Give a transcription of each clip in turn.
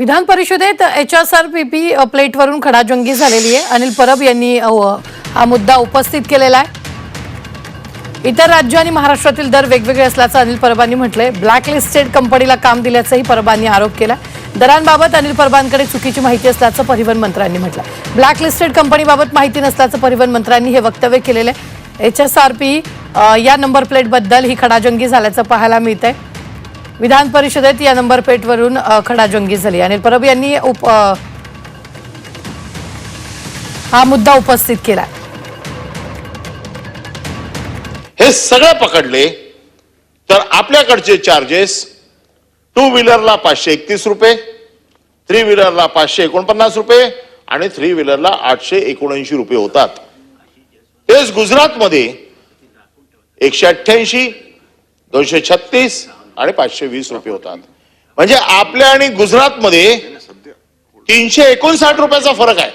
विधान परिषदेत H S R P P प्लेटवरून खडाजंगी झालेली आहे. अनिल परब यांनी हा मुद्दा उपस्थित केलेला आहे. इतर राज्य आणि महाराष्ट्रातील दर वेगवेगळे असल्याचं अनिल परबांनी म्हटलंय. ब्लॅकलिस्टेड कंपनीला काम दिल्याचाही परबांनी आरोप केला दरांबाबत अनिल परबांकडे चुकीची माहिती असल्याचं परिवहन मंत्र्यांनी म्हटलं ब्लॅकलिस्टेड कंपनीबाबत माहिती नसल्याचं परिवहन मंत्र्यांनी हे वक्तव्य केलेलं आहे. एच एस आर पी या नंबर प्लेटबद्दल ही खडाजंगी झाल्याचं पाहायला मिळत आहे विधान परिषदेत या नंबर खडाजंगी झाली. अनिल परब यांनी उप हा मुद्दा उपस्थित केला. हे सगळं पकडले तर आपल्याकडचे चार्जेस टू व्हीलरला पाचशे एकतीस रुपये थ्री व्हीलरला पाचशे एकोणपन्नास रुपये आणि थ्री व्हीलरला आठशे एकोणऐंशी रुपये होतात. तेच गुजरातमध्ये एकशे अठ्ठ्याऐंशी दोनशे छत्तीस आणि पाचशे वीस रुपये होतात. म्हणजे आपल्या आणि गुजरातमध्ये तीनशे एकोणसाठ रुपयाचा फरक आहे.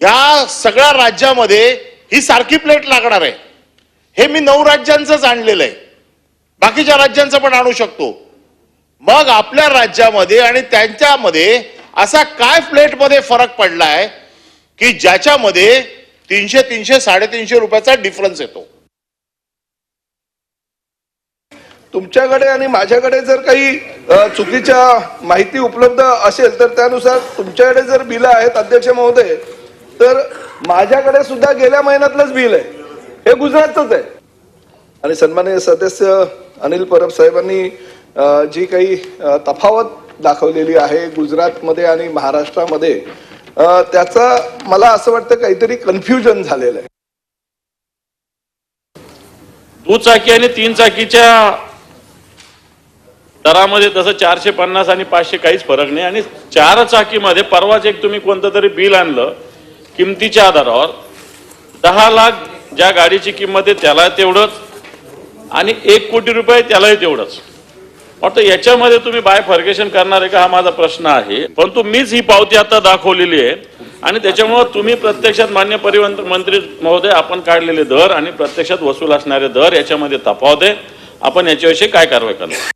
या सगळ्या राज्यामध्ये ही सारखी प्लेट लागणार आहे. हे मी नऊ राज्यांचं आणलेलं आहे. बाकीच्या राज्यांचं पण आणू शकतो. मग आपल्या राज्यामध्ये आणि त्यांच्यामध्ये असा काय प्लेटमध्ये फरक पडलाय की ज्याच्यामध्ये तीनशे तीनशे साडेतीनशे रुपयाचा डिफरन्स येतो. तुमच्याकडे आणि माझ्याकडे जर काही चुकीच्या माहिती उपलब्ध असेल तर त्यानुसार तुमच्याकडे जर बिलं आहेत अध्यक्ष महोदय तर माझ्याकडे सुद्धा गेल्या महिन्यातलंच बिल आहे. हे गुजरातच आहे. आणि सन्माननीय सदस्य अनिल परब साहेबांनी जी काही तफावत दाखवलेली आहे गुजरातमध्ये आणि महाराष्ट्रामध्ये त्याचा मला असं वाटतं काहीतरी कन्फ्युजन झालेलं आहे. दुचाकी आणि तीन चाकीच्या दरामध्ये तसं चारशे पन्नास आणि पाचशे काहीच फरक नाही. आणि चार चाकीमध्ये परवाच एक तुम्ही कोणतं तरी बिल आणलं किमतीच्या आधारावर दहा लाख ज्या गाडीची किंमत आहे त्याला तेवढंच आणि एक कोटी रुपये त्यालाही तेवढंच. वाटतं याच्यामध्ये तुम्ही बाय फर्गेशन करणार आहे का हा माझा प्रश्न आहे. परंतु मीच ही पावती आता दाखवलेली आहे आणि त्याच्यामुळं तुम्ही प्रत्यक्षात मान्य परिवहन मंत्री महोदय आपण काढलेले दर आणि प्रत्यक्षात वसूल असणारे दर याच्यामध्ये तफावत आहे. आपण याच्याविषयी काय कारवाई करणार?